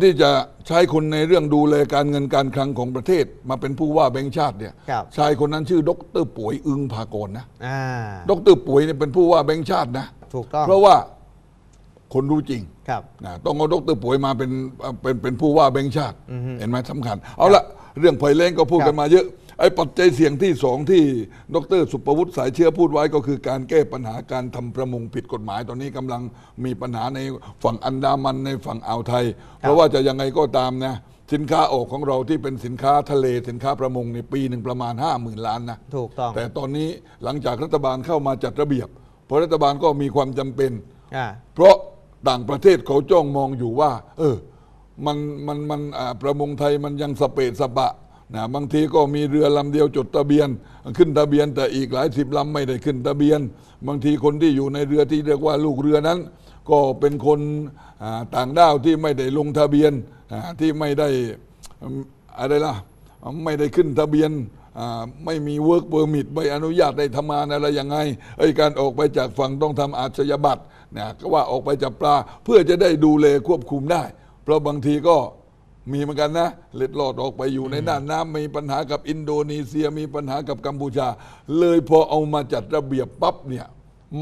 ที่จะใช้คนในเรื่องดูแลการเงินการคลังของประเทศ มาเป็นผู้ว่าแบงค์ชาติเนี่ยครับ ชายคนนั้นชื่อดรป่วยอึงภากรนะอ่าดรป่วยเนี่ยเป็นผู้ว่าแบงค์ชาตินะถูกต้องเพราะว่าคนรู้จริงครับ นะต้องเอาดรป่วยมาเป็นเป็นเป็นผู้ว่าแบงค์ชาติ เห็นไหมสำคัญ เอาละเรื่องภัยแล้งก็พูดครับกันมาเยอะ ไอ้ปัจจัยเสี่ยงที่สองที่ดรสุประวุฒิสายเชื้อพูดไว้ก็คือการแก้ปัญหาการทำประมงผิดกฎหมาย ตอนนี้กำลังมีปัญหาในฝั่งอันดามันในฝั่งอ่าวไทย เพราะว่าจะยังไงก็ตามนะสินค้าออกของเราที่เป็นสินค้าทะเลสินค้าประมงในปีหนึ่งประมาณ 5 0,000 ล้านนะถูกต้องแต่ตอนนี้หลังจากรัฐบาลเข้ามาจัดระเบียบ เพราะรัฐบาลก็มีความจำเป็นอ่าเพราะต่างประเทศเขาจ้องมองอยู่ว่า เออมันมันมันอ่าประมงไทยมันยังสเปดสปะ นะบางทีก็มีเรือลำเดียวจดทะเบียน ขึ้นทะเบียนแต่อีกหลายสิบลำไม่ได้ขึ้นทะเบียน บางทีคนที่อยู่ในเรือที่เรียกว่าลูกเรือนั้น ก็เป็นคนต่างด้าวที่ไม่ได้ลงทะเบียนที่ไม่ได้อะไรล่ะไม่ได้ขึ้นทะเบียนไม่มีเวิร์กเ e อร์มิทไม่อนุญาตได้ทำงานอะไรยังไงไอ้การออกไปจากฝั่งต้องทำอาชญาบัตรนะก็ว่าออกไปจับปลาเพื่อจะได้ดูแลควบคุมได้ เพราะบางทีก็ มีเหมือนกันนะเล็ดลอดออกไปอยู่ในน่านน้ำมีปัญหากับอินโดนีเซียมีปัญหากับกัมพูชา เลยพอเอามาจัดระเบียบปั๊บเนี่ย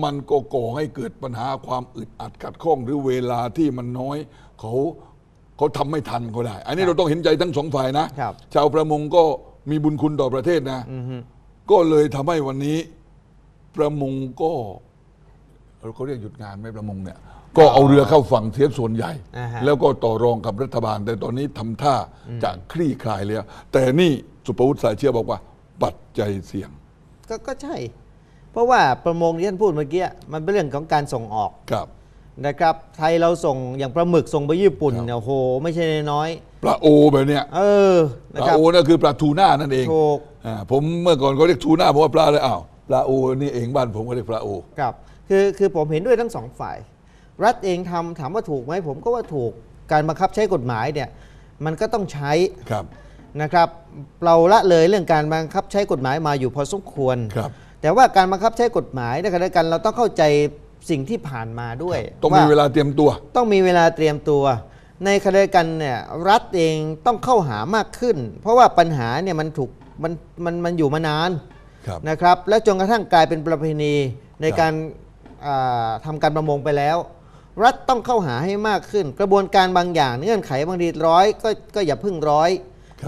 มันก็ก่อให้เกิดปัญหาความอึดอัดขัดข้องหรือเวลาที่มันน้อยเขาเขาทำไม่ทันก็ได้ อันนี้เราต้องเห็นใจทั้งสองฝ่ายนะ ครับชาวประมงก็มีบุญคุณต่อประเทศนะก็เลยทำให้วันนี้ประมงก็เขาเรียกหยุดงานไหมประมงเนี่ย ก็เอาเรือเข้าฝั่งเสียส่วนใหญ่ อ่าฮะ แล้วก็ต่อรองกับรัฐบาล แต่ตอนนี้ทำท่าจะคลี่คลายแล้วแต่นี่สุภวุฒิสายเชื่อบอกว่า ปัจจัยเสี่ยงก็ก็ใช่ เพราะว่าประมงที่ท่านพูดเมื่อกี้มันเป็นเรื่องของการส่งออกครับ นะครับ ไทยเราส่งอย่างปลาหมึกส่งไปญี่ปุ่นครับ เนี่ยโอ้โห ไม่ใช่น้อยปลาโอแบบเนี้ยๆเออปนะลาครับ โอนั่นคือปลาทูน่านั่นเองถูก อ่าผมเมื่อก่อนเขาเรียกทูน่าผมว่าปลาเลยอ้าวปลาโอนี่เองบ้านผมก็เรียกปลาโอ ครับคือคือผมเห็นด้วยทั้งสองฝ่าย รัฐเองทำถามว่าถูกไหมผมก็ว่าถูกการบังคับใช้กฎหมายเนี่ยมันก็ต้องใช้ครับนะครับ เราละเลยเรื่องการบังคับใช้กฎหมายมาอยู่พอสมควรครับแต่ว่าการบังคับใช้กฎหมายในขณะเดียวกันเราต้องเข้าใจสิ่งที่ผ่านมาด้วย ต้องมีเวลาเตรียมตัว ต้องมีเวลาเตรียมตัว ในขณะเดียวกันเนี่ยรัฐเองต้องเข้าหามากขึ้น เพราะว่าปัญหาเนี่ยมันถูกมันมันมันอยู่มานานครับนะครับ และจนกระทั่งกลายเป็นประเพณีในครับการอ่าทำาการประมงไปแล้ว รัฐต้องเข้าหาให้มากขึ้น กระบวนการบางอย่างเงื่อนไขบางทีร้อยก็ก็อย่าเพึ่งร้อย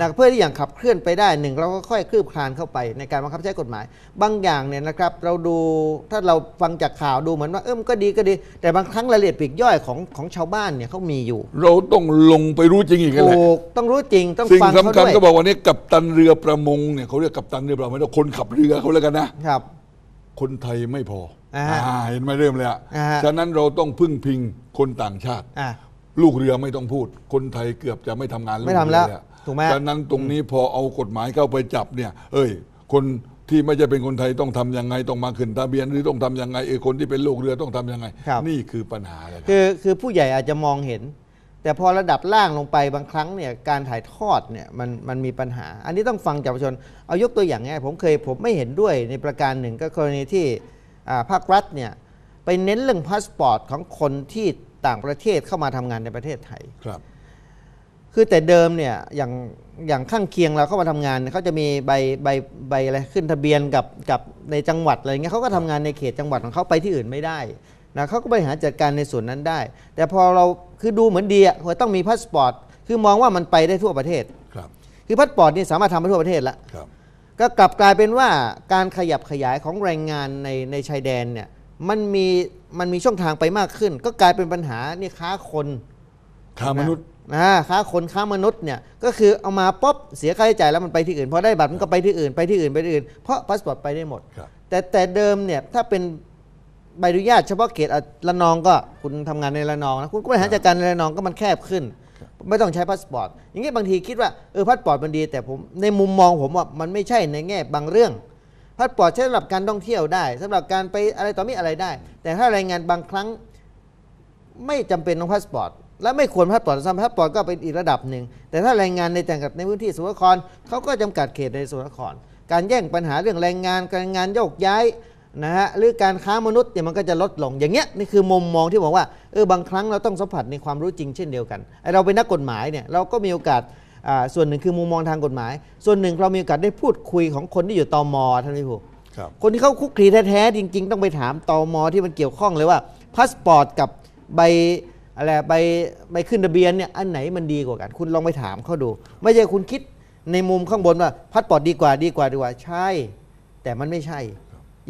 นะเพื่อที่อย่างขับเคลื่อนไปได้หนึ่งเราก็ค่อยคืบคลานเข้าไปในการบังคับใช้กฎหมาย บางอย่างเนี่ยนะครับ เราดูถ้าเราฟังจากข่าวดูเหมือนว่าเออมันก็ดีก็ดี แต่บางครั้งรายละเอียดปลีกย่อยของของชาวบ้านเนี่ยเขามีอยู่ เราต้องลงไปรู้จริงอีกแล้วแหละถูกต้องรู้จริงต้องสิ่งฟังเขาสำคัญด้วยก็บอกวันนี้กัปตันเรือประมงเนี่ยเขาเรียกกัปตันเรือประมงไม่ต้องคนขับเรือเขาแล้วกันนะครับ คนไทยไม่พออ่าอ่า เห็นไหมเริ่มเลยอะอ่าฉะนั้นเราต้องพึ่งพิงคนต่างชาติอะลูกเรือไม่ต้องพูด คนไทยเกือบจะไม่ทำงานไม่ทำแล้วกเรือถูกไหมฉะนั้นตรงนี้พอเอากฎหมายเข้าไปจับเนี่ย เอ้ย คนที่ไม่ใช่เป็นคนไทยต้องทำยังไงต้องมาขึ้นทะเบียนหรือต้องทำยังไงเออคนที่เป็นลูกเรือต้องทำยังไงครับนี่คือปัญหาเลยครับคือคือผู้ใหญ่อาจจะมองเห็น แต่พอระดับล่างลงไปบางครั้งเนี่ยการถ่ายทอดเนี่ยมันมันมีปัญหา อันนี้ต้องฟังจากประชาชนเอายกตัวอย่างง่ายผมเคยผมไม่เห็นด้วยในประการหนึ่งก็กรณีที่อ่า ภาครัฐเนี่ยไปเน้นเรื่องพาสปอร์ตของคนที่ต่างประเทศเข้ามาทำงานในประเทศไทย ครับ คือแต่เดิมเนี่ยอย่างอย่างข้างเคียงเราเข้ามาทำงานเนี่ยเขาจะมีใบใบใบอะไรขึ้นทะเบียนกับกับในจังหวัดอะไรเงี้ยเขาก็ทำงานในเขตจังหวัดของเขาไปที่อื่นไม่ได้นะเขาก็บริหารจัดการในส่วนนั้นได้ แต่พอเราคือดูเหมือนดีอะว่าต้องมีพาสปอร์ตคือมองว่ามันไปได้ทั่วประเทศ ครับ คือพาสปอร์ตนี่สามารถทำไปทั่วประเทศแล้วครับ ก็กลับกลายเป็นว่าการขยับขยายของแรงงานในในชายแดนเนี่ยมันมีมันมีช่องทางไปมากขึ้น ก็กลายเป็นปัญหานี่ค้าคนค้ามนุษย์นะค้าคนค้ามนุษย์เนี่ยก็คือเอามาป๊อบเสียค่าใช้จ่ายแล้วมันไปที่อื่นพอได้บัตรมันก็ไปที่อื่นไปที่อื่นไปที่อื่น เพราะพาสปอร์ตไปได้หมดครับแต่แต่เดิมเนี่ยถ้าเป็นใบอนุญาตเฉพาะเขตอะละนองก็คุณทำงานในละนองนะคุณก็บริหารจัดการในละนองก็มันแคบขึ้น ไม่ต้องใช้พาสปอร์ตอย่างนี้บางทีคิดว่าเออพาสปอร์ตมันดี แต่ผมในมุมมองผมว่ามันไม่ใช่ในแง่บางเรื่องพาสปอร์ตใช้สำหรับการท่องเที่ยวได้สำหรับการไปอะไรต่อมีอะไรได้ แต่ถ้ารายงานบางครั้งไม่จำเป็นต้องพาสปอร์ตและไม่ควรพาสปอร์ตซ้ำพาสปอร์ตก็เป็นอีกระดับหนึ่ง แต่ถ้าแรงงานในจังหวัดในพื้นที่สมุทรครเขาก็จำกัดเขตในสมุทรครการแย่งปัญหาเรื่องแรงงานการงานโยกย้าย นะฮะหรือการค้ามนุษย์เนี่ยมันก็จะลดลงอย่างเงี้ยนี่คือมุมมองที่บอกว่าเออบางครั้งเราต้องสัมผัสในความรู้จริงเช่นเดียวกันไอเราเป็นนักกฎหมายเนี่ยเราก็มีโอกาสอ่าส่วนหนึ่งคือมุมมองทางกฎหมาย ส่วนหนึ่งเรามีโอกาสได้พูดคุยของคนที่อยู่ตมท่านผู้ชมครับคนที่เขาคุกคลีแท้ๆจริง ๆ ต้องไปถามตอมอที่มันเกี่ยวข้องเลยว่าพาสปอร์ตกับใบอะไรใบใบขึ้นทะเบียนเนี่ยอันไหนมันดีกว่ากัน คุณลองไปถามเขาดู ไม่ใช่คุณคิดในมุมข้างบนว่าพาสปอร์ตดีกว่าดีกว่าดีกว่าใช่ แต่มันไม่ใช่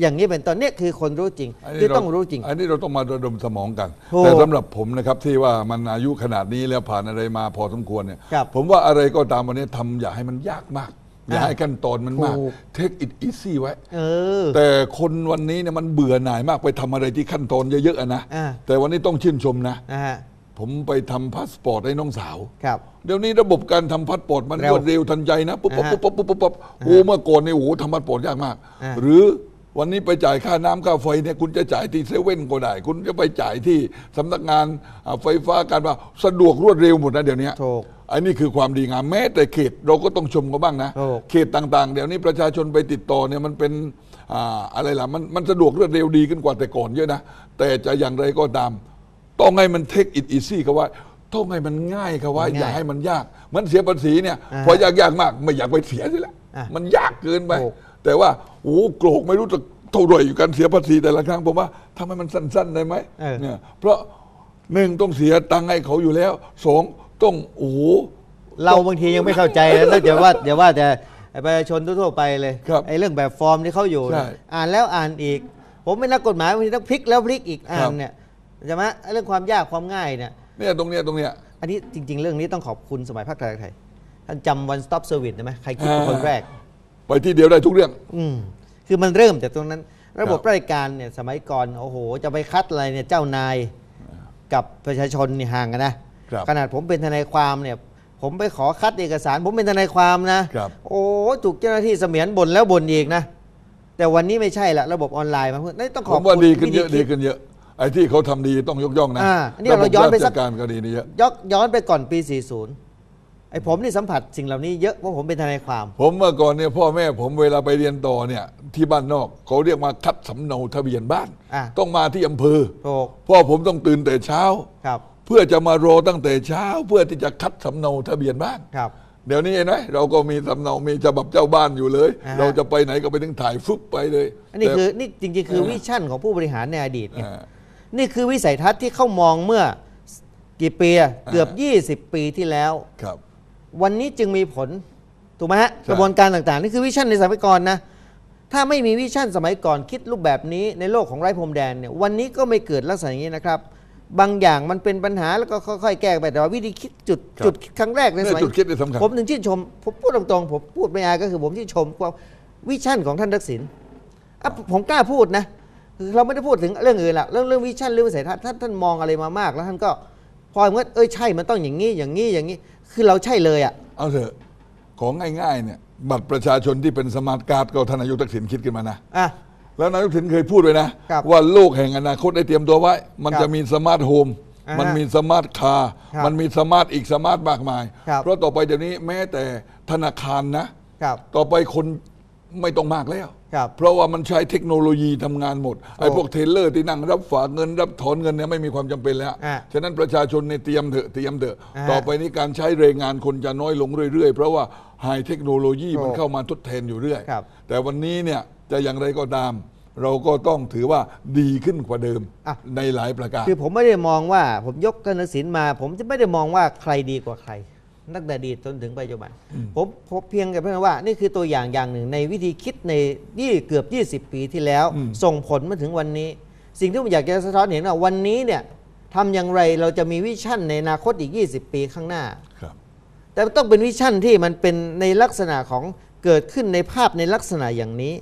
อย่างนี้เป็นตอนเนี้ยคือคนรู้จริงอันนี้คือเราต้องรู้จริง อันนี้เราต้องมาระดมสมองกันถูกแต่สำหรับผมนะครับที่ว่ามันอายุขนาดนี้แล้วผ่านอะไรมาพอสมควรเนี่ยครับผมว่าอะไรก็ตามวันนี้ทำอย่าให้มันยากมาก อย่าอะให้ขั้นตอนมันมากถูก take it easy ไว้เออแต่คนวันนี้เนี่ยมันเบื่อหน่ายมากไปทำอะไรที่ขั้นตอนเยอะๆอะนะอ่าแต่วันนี้ต้องชื่นชมนะนะฮะผมไปทำพาสปอร์ตให้น้องสาว ครับ เดี๋ยวนี้ระบบการทำพาสปอร์ตมันเร็วรวดเร็วทันใจนะ ปุ๊บปุ๊บอ่าฮะปุ๊บปุ๊บปุ๊บปุ๊บโอ้เมื่อก่อนนี่โอ้โหทำพาสปอร์ตยากมากอ่าหรือ วันนี้ไปจ่ายค่าน้ำค่าไฟเนี่ยคุณจะจ่ายที่เซเว่นก็ได้ คุณจะไปจ่ายที่สำนักงานอ่าไฟฟ้าการว่าสะดวกรวดเร็วหมดนะเดี๋ยวนี้ถูกอันนี้คือความดีงามแม้แต่เขตเราก็ต้องชมเขาบ้างนะ ถูก เขตต่างๆ เดี๋ยวนี้ประชาชนไปติดต่อเนี่ยมันเป็นอ่าอะไรล่ะมันมันสะดวกรวดเร็วดีขึ้นกว่าแต่ก่อนเยอะนะ แต่จะอย่างไรก็ตาม ต้องให้มันเทคอิ t อีซี่เขาไว้ต้องให้มันง่ายเขาไว้ง่ายอย่าให้มันยากเหมันเสียภาษีเนี่ยอ่าพอยากยากมาก ไม่อยากไปเสียสิละอะมันยากเกินไป ถูก แต่ว่าโอ้โหโกรกไม่รู้จะเท่าไหร่อยู่การเสียภาษีแต่ละครั้งผมว่าทำให้มันสั้นๆได้ไหมเออ เนี่ยเพราะหนึ่งต้องเสียตังค์ให้เขาอยู่แล้วสองต้องโอ้โห เราบางทียังไม่เข้าใจเลยแล้วเดี๋ยวว่าเดี๋ยวว่าแต่ประชาชนทั่วๆไปเลยครับไอ้เรื่องแบบฟอร์มที่เขาอยู่ใช่เนี่ยอ่านแล้วอ่านอีก ผมเป็นนักกฎหมายบางทีต้องพลิกแล้วพลิกอีกอ่าครันบ เนี่ยใช่ไหมไอ้เรื่องความยากความง่ายเนี่ย เนี่ยตรงเนี้ยตรงเนี้ย อันนี้จริง ๆ เรื่องนี้ต้องขอบคุณสมัยภาคไทยไทย ท่านจำ one stop service ได้ไหมใครคิดเป็นคนแรก ไปที่เดียวได้ทุกเรื่อง อืมคือมันเริ่มจากตรงนั้น ระบบครับราชการเนี่ยสมัยก่อนโอ้โห จะไปคัดอะไรเนี่ยเจ้านายกับประชาชนนี่ห่างกันนะครับ ขนาดผมเป็นทนายความเนี่ย ผมไปขอคัดเอกสาร ผมเป็นทนายความนะครับ โอ้ถูกเจ้าหน้าที่เสมียนบ่นแล้วบ่นอีกนะ แต่วันนี้ไม่ใช่ละระบบออนไลน์มาเพื่อนนี่ต้องขผอบมว่าคุณดีขึ้นเยอะวิธีดีคิ ขึ้นเยอะ ไอ้ที่เขาทำดีต้องยกย่องนะอ่าอันนี้เราย้อนไปสัก ระบบราชการก็ดีนี่เยอะย้อนย้อนไปก่อนปี 40 ไอ้ผมนี่สัมผัสสิ่งเหล่านี้เยอะเพราะผมเป็นทนายความ ผมเมื่อก่อนเนี่ยพ่อแม่ผมเวลาไปเรียนต่อเนี่ยที่บ้านนอกเขาเรียกมาคัดสำเนาทะเบียนบ้าน อะ ต้องมาที่อำเภอถูกพ่อผมต้องตื่นแต่เช้า ครับเพื่อจะมารอตั้งแต่เช้า เพื่อที่จะคัดสำเนาทะเบียนบ้าน ครับ เดี๋ยวนี้เห็นไหมเราก็มีสำเนามีฉบับเจ้าบ้านอยู่เลย อ่าฮะเราจะไปไหนก็ไปถึงถ่ายฟึบไปเลยอันนี้แต่คือนี่จริงๆ คือเออวิชั่นของผู้บริหารในอดีตไงอ่า นี่คือวิสัยทัศน์ที่เขามองเมื่อกี่ปีอะเกือบ 20 ปีที่แล้ว ครับ วันนี้จึงมีผลถูกไหมฮะใช่กระบวนการต่างๆ นี่คือวิชั่นในสมัยก่อนนะถ้าไม่มีวิชั่นสมัยก่อนคิดรูปแบบนี้ในโลกของไร้พรมแดนเนี่ยวันนี้ก็ไม่เกิดลักษณะอย่างนี้นะครับ บางอย่างมันเป็นปัญหาแล้วก็ค่อยๆ แก้ไปแต่ว่าวิธีคิดจุดครับจุดครั้งแรกในเนี่สยมัยจุดคิดที่สำคัญผมถึงชื่นชมผมพูดตรงๆผมพูดไม่อายก็คือผมชื่นชมว่าวิชั่นของท่านทักษิณอะผมกล้าพูดนะคือเราไม่ได้พูดถึงเรื่องอื่นละเรื่องเรื่องวิชั่นเรื่องวิสัยทัศน์ท่านท่านมองอะไรมามาก แล้วท่านก็พอเมื่อเอ้ยใช่มันต้องอย่างนี้อย่างนี้อย่างนี้ คือเราใช่เลยอะ เอาเถอะของง่ายๆเนี่ยบัตรประชาชนที่เป็นสมาร์ทการ์ดก็ท่านนายกทักษิณคิดขึ้นมานะ อะ แล้วนายกทักษิณเคยพูดไว้นะ ครับว่าโลกแห่งอนาคตได้เตรียมตัวไว้ มันครับจะมีสมาร์ทโฮมอ่าฮะมันมีสมาร์ทคาร์ครับมันมีสมาร์ทอีกสมาร์ทมากมาย ครับ เพราะต่อไปเดี๋ยวนี้แม้แต่ธนาคารนะ ครับ ต่อไปคนไม่ต้องมากแล้ว ครับ เพราะว่ามันใช้เทคโนโลยีทำงานหมดไอ้โอ้พวกเทรลเลอร์ที่นั่งรับฝากเงินรับถอนเงินเนี่ยไม่มีความจำเป็นแล้ว อะฉะนั้นประชาชนเนี่ยเตรียมเถอะเตรียมเถอะ อ่าต่อไปนี้การใช้แรงงานคนจะน้อยลงเรื่อยๆ เพราะว่าไฮเทคโนโลยีโอ้มันเข้ามาทดแทนอยู่เรื่อย ครับ แต่วันนี้เนี่ยจะอย่างไรก็ตาม เราก็ต้องถือว่าดีขึ้นกว่าเดิมอะ ในหลายประการ คือผมไม่ได้มองว่าผมยกท่านทักษิณมา ผมจะไม่ได้มองว่าใครดีกว่าใคร ตั้งแต่อดีตจนถึงปัจจุบันผมผมเพียงแต่เพียงว่า นี่คือตัวอย่างอย่างหนึ่งในวิธีคิดในยี่เกือบ 20 ปีที่แล้วอืมส่งผลมาถึงวันนี้ สิ่งที่ผมอยากจะสะท้อนเห็นว่าวันนี้เนี่ยทำอย่างไรเราจะมีวิชั่นในอนาคตอีก 20 ปีข้างหน้าครับแต่มันต้องเป็นวิชั่นที่มันเป็นในลักษณะของเกิดขึ้นในภาพในลักษณะอย่างนี้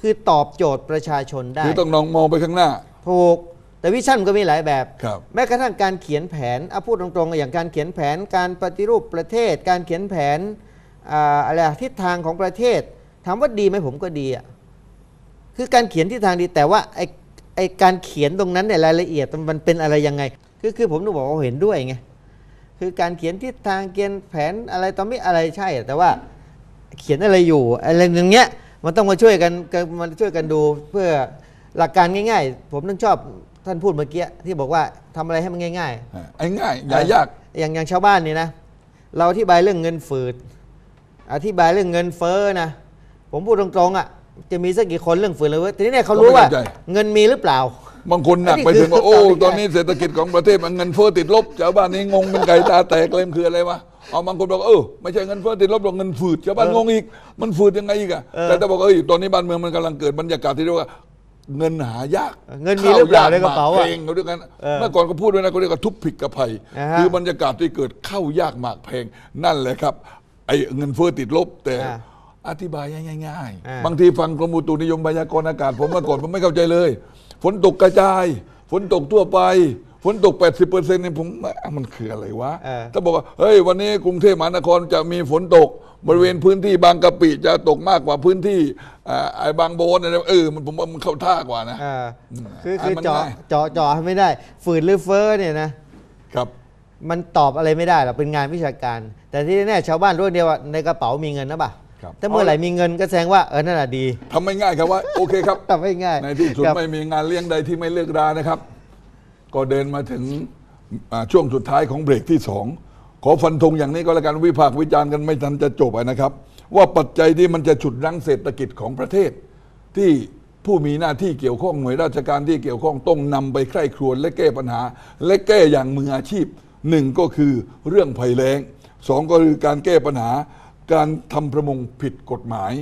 คือตอบโจทย์ประชาชนได้คือต้องนองมองไปข้างหน้าถูก แต่วิชั่นก็มีหลายแบบครับแม้กระทั่งการเขียนแผนเอาพูดตรงๆ อย่างการเขียนแผนการปฏิรูปประเทศ การเขียนแผนอ่าอะไรอะทิศทางของประเทศถามว่าดีไหมผมก็ดีอะคือการเขียนทิศทางดีแต่ว่าไอไอการเขียนตรงนั้นเนี่ยรายละเอียดมันเป็นอะไรยังไง คือคือผมต้องบอกว่าเห็นด้วยไงคือการเขียนทิศทางเขียนแผนอะไรตอนไม่อะไรใช่อะแต่ว่าเขียนอะไรอยู่อะไรอย่างเงี้ยมันต้องมาช่วยกันกันมาช่วยกันดูเพื่อหลักการง่าย ๆ ผมต้องชอบ ท่านพูดเมื่อกี้ที่บอกว่าทำอะไรให้มันง่ายอะไอ้ง่ายอย่ายากอย่างอย่างชาวบ้านนี่นะ เราอธิบายเรื่องเงินฝืด อธิบายเรื่องเงินเฟ้อนะ ผมพูดตรงๆอะจะมีสักกี่คนเรื่องฝืดเลยเว้ยทีนี้เนี่ยเขารู้ว่า ก็ไม่เข้าใจ เงินมีหรือเปล่า บางคนหนักไปถึงว่าอันนี้คือโอ้ตอบไม่ได้ตอนนี้เศรษฐกิจของประเทศมันเงินเฟ้อติดลบชาวบ้านนี้งงเป็นไก่ตาแตกเลยมันคืออะไรวะเอาบางคนบอกเออไม่ใช่เงินเฟ้อติดลบหรอกเงินฝืดชาวบ้านงงอีกมันฝืดยังไงอีกอะแต่ถ้าบอกเออตอนนี้บ้านเมืองมันกำลังเกิดบรรยากาศที่เรียกว่า เงินหายากเงินมีหรือเปล่าในกระเป๋าข้อะยกหมกแพงเขาด้วยกันเออเมื่อก่อนก็พูดไว้นะเขาเรียกว่าทุบผิดกระไพอ่าฮะคือบรรยากาศที่เกิดเข้ายากหมากแพงนั่นแหละครับไอ้เงินเฟ้อติดลบแต่อ่าอธิบายง่ายอ่าๆบางทีฟังกรมอุตุนิยมพยากรณ์อากาศ ผมเมื่อก่อนผมไม่เข้าใจเลย ฝนตกกระจาย ฝนตกทั่วไป ฝนตก 80%เนี่ยผมอะมันคืออะไรวะ เออ ถ้าบอกว่า เฮ้ย วันนี้กรุงเทพมหานครจะมีฝนตก บริเวณพื้นที่บางกะปิจะตกมากกว่าพื้นที่อ่าไอ้บางโบนอะไรเออมันผมว่ามันเข้าท่ากว่านะ อ่าคืออะคือมันเจาะง่ายเจาะเจาะให้ไม่ได้ ฝืดหรือเฟ้อเนี่ยนะ ครับ มันตอบอะไรไม่ได้หรอกเป็นงานวิชาการ แต่ที่แน่ๆชาวบ้านรู้เดียวว่าในกระเป๋ามีเงินนะป่ะครับ ถ้าเมื่อไหร่มีเงินก็แสดงว่าเออนั่นแหะดีทำไม่ง่ายครับว่า โอเคครับ ทำไม่ง่ายในที่สุดครับ ไม่มีงานเลี้ยงใดที่ไม่เลิกรานะครับ ก็เดินมาถึงช่วงสุดท้ายของเบรกที่สองขอฟันธงอย่างนี้ก็แล้วกันวิพากษ์วิจารณ์กันไม่ทันจะจบนะครับ ว่าปัจจัยที่มันจะฉุดรั้งเศรษฐกิจของประเทศ ที่ผู้มีหน้าที่เกี่ยวข้องหน่วยราชการที่เกี่ยวข้องต้องนำไปใคร่ครวญและแก้ปัญหา และแก้อย่างมืออาชีพหนึ่งก็คือเรื่องภัยแล้งสองก็คือการแก้ปัญหาการทำประมงผิดกฎหมาย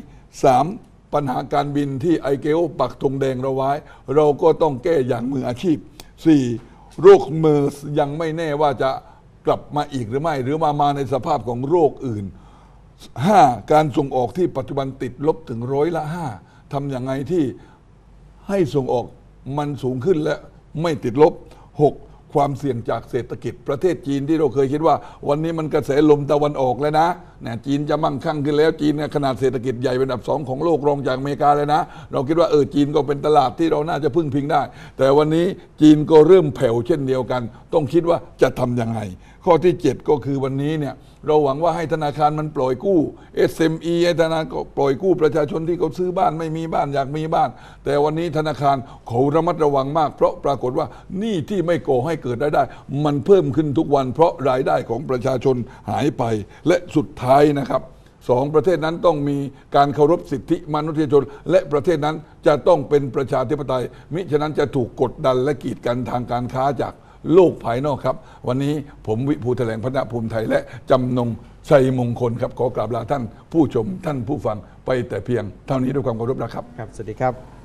สามปัญหาการบินที่ไอเกลปักธงแดงเราไว้ เราก็ต้องแก้อย่างมืออาชีพ สี่โรคเมอร์สยังไม่แน่ว่าจะกลับมาอีกหรือไม่ หรือมามาในสภาพของโรคอื่นห้าการส่งออกที่ปัจจุบันติดลบถึงร้อยละห้าทำอย่างไงที่ให้ส่งออกมันสูงขึ้นและไม่ติดลบหก ความเสี่ยงจากเศรษฐกิจประเทศจีนที่เราเคยคิดว่า วันนี้มันกระแสลมตะวันออกแล้วนะเนี่ยจีนจะมั่งคั่งขึ้นแล้วจีนเนี่ยขนาดเศรษฐกิจใหญ่เป็นอันดับสองของโลกรองจากอเมริกาเลยนะ เราคิดว่าเออจีนก็เป็นตลาดที่เราน่าจะพึ่งพิงได้ แต่วันนี้จีนก็เริ่มแผ่วเช่นเดียวกัน ต้องคิดว่าจะทำยังไง ข้อที่ 7 ก็คือวันนี้เนี่ยเราหวังว่าให้ธนาคารมันปล่อยกู้ SME ให้ธนาคารปล่อยกู้ประชาชนที่เขาซื้อบ้านไม่มีบ้านอยากมีบ้าน แต่วันนี้ธนาคารเขาระมัดระวังมาก เพราะปรากฏว่านี้ที่ไม่ก่อให้เกิดรายได้ มันเพิ่มขึ้นทุกวัน เพราะรายได้ของประชาชนหายไป และสุดท้ายนะครับสองประเทศนั้นต้องมีการเคารพสิทธิมนุษยชน และประเทศนั้นจะต้องเป็นประชาธิปไตย มิฉะนั้นจะถูกกดดันและกีดกันทางการค้าจากโลกภายนอกครับ วันนี้ผมวิภูแถลงพระภูมิไทย และจำนงชัยมงคลครับ ขอกราบลาท่านผู้ชมท่านผู้ฟังไปแต่เพียงเท่านี้ด้วยความเคารพนะครับ ครับ สวัสดีครับ